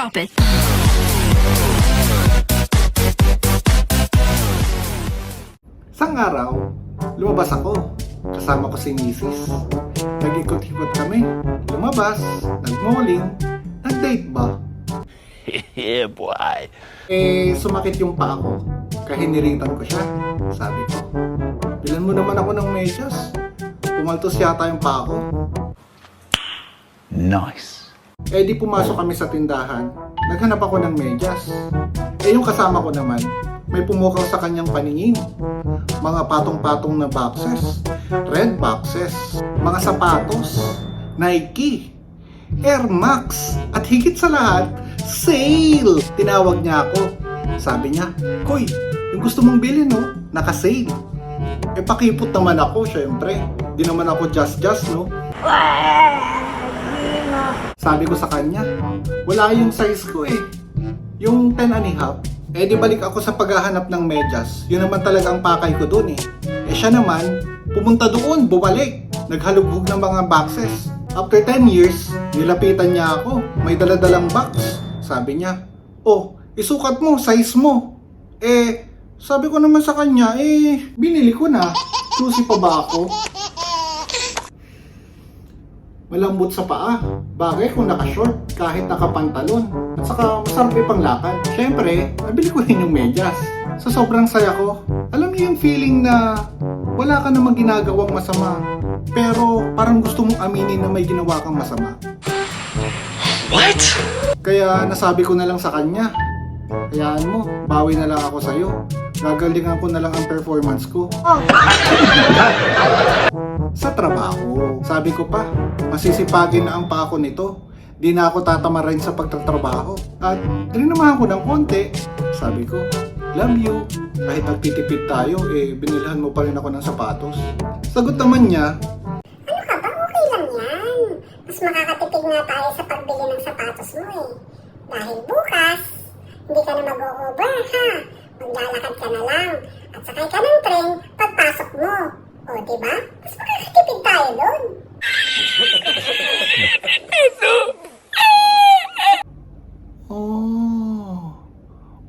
Drop it. Sang araw, lumabas ako. Kasama ko si Mrs. Nag-ikot-ikot kami. Lumabas, nag-malling, nag-date ba? yeah, boy. Eh, sumakit yung paa ko. Kahiniritan ko siya. Sabi ko, bilan mo naman ako ng medyas. Pumaltos yata yung paa ko. Nice. Eh di pumasok kami sa tindahan. Naghanap ako ng medyas. Eh yung kasama ko naman, may pumukaw sa kanyang paningin. Mga patong-patong na boxes, red boxes, mga sapatos, Nike, Air Max, at higit sa lahat, sale! Tinawag niya ako. Sabi niya, Koy, yung gusto mong bilhin no, naka-sale. Eh pakipot naman ako, syempre. Di naman ako just-just, no? Sabi ko sa kanya, wala yung size ko eh. Yung 10 and a half, eh di balik ako sa paghahanap ng medyas. Yun naman talaga ang pakay ko doon eh. Eh siya naman, pumunta doon, bumalik. Naghalughog ng mga boxes. After 10 years, nilapitan niya ako. May daladalang box. Sabi niya, oh, isukat mo, size mo. Eh, sabi ko naman sa kanya, eh, binili ko na. Susi pa ba ako? Malambot sa paa. Bagay kung naka-short, kahit nakapantalon. At saka masarap ipang lakad. Siyempre, nabili ko rin yung medyas. Sa sobrang saya ko, alam niyo yung feeling na wala ka namang ginagawang masama. Pero parang gusto mong aminin na may ginawa kang masama. What? Kaya nasabi ko na lang sa kanya, hayaan mo, bawi na lang ako sa'yo. Gagalingan ko na lang ang performance ko. trabaho. Sabi ko pa, masisipagin na ang pa ako nito. Di na ako tatama rin sa pagtatrabaho. At rinamahan ko ng konti. Sabi ko, love you. Kahit nagtitipid tayo, eh binilhan mo pa rin ako ng sapatos. Sagot naman niya, Ano ka ba? Okay lang yan. Mas makakatipid nga tayo sa pagbili ng sapatos mo eh. Dahil bukas, hindi ka na mag-o-over ha. Maglalakad ka na lang. At sakay ka ng train pagpasok mo. O, di ba? Mas makakatipid tayo doon. Oh,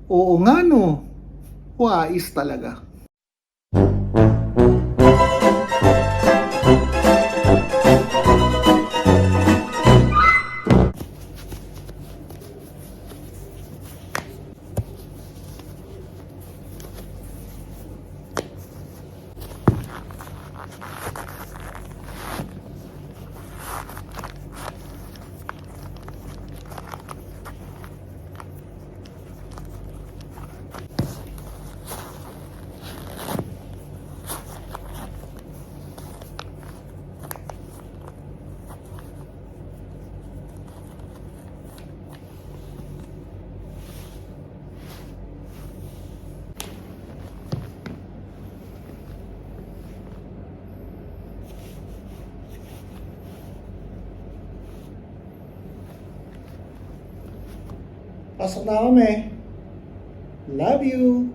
oo nga no. Wais talaga. Pasok na kami. Love you.